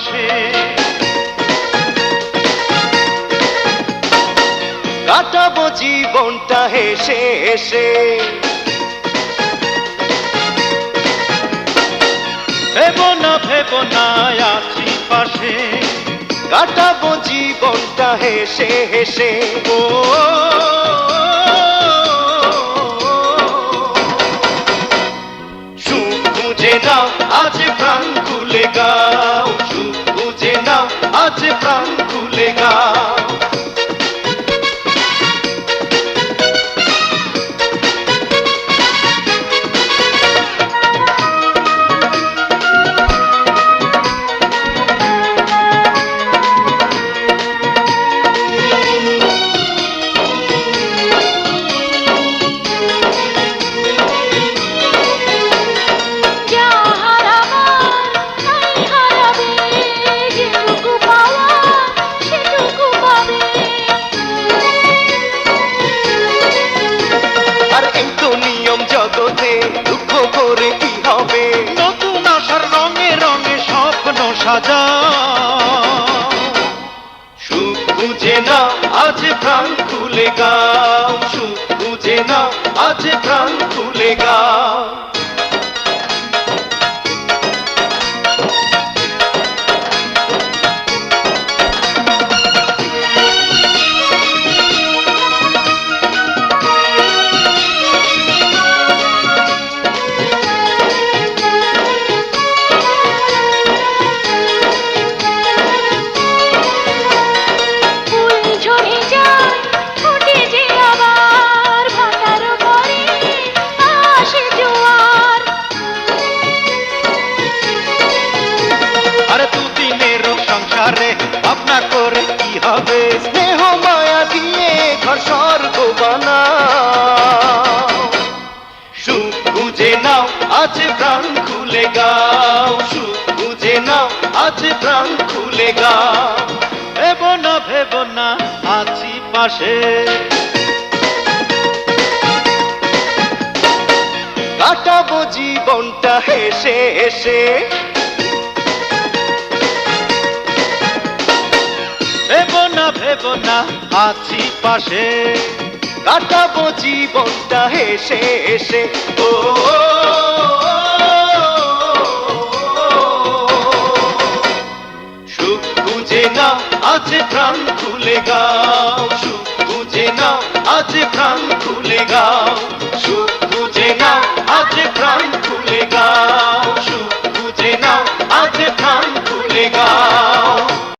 পাশে কাটাবো জীবনটা হেসে হেসে। ভেব না ভেব না, আছি পাশে। কাটাবো জীবনটা হেসে হেসে। ও, সুখ বুঝে নাও, আজ প্রাণ খুলে আজ প্রাণ খুলে গাও সাজা সুখ বুঝে না, আজ প্রাণ খুলে গা সুখ বুঝে না, আজ প্রাণ খুলে গাও। ভাবনা করে কি হবে? স্নেহ মায়া দিয়ে ঘর স্বর্গ বানাও। সুখ বুঝে নাও, আজ প্রাণ খুলে গাও। সুখ বুঝে নাও, আজ প্রাণ খুলে গাও। ভেব না ভেব না, আছি পাশে। কাটাবো জীবনটা হেসে হেসে। ভেব না আছি পাশে কাটাবো জীবনটা হেসে হেসে ও সুখ বুঝে না আজ প্রাণ খুলে গাও সুখ বুঝে না আজ প্রাণ খুলে সুখ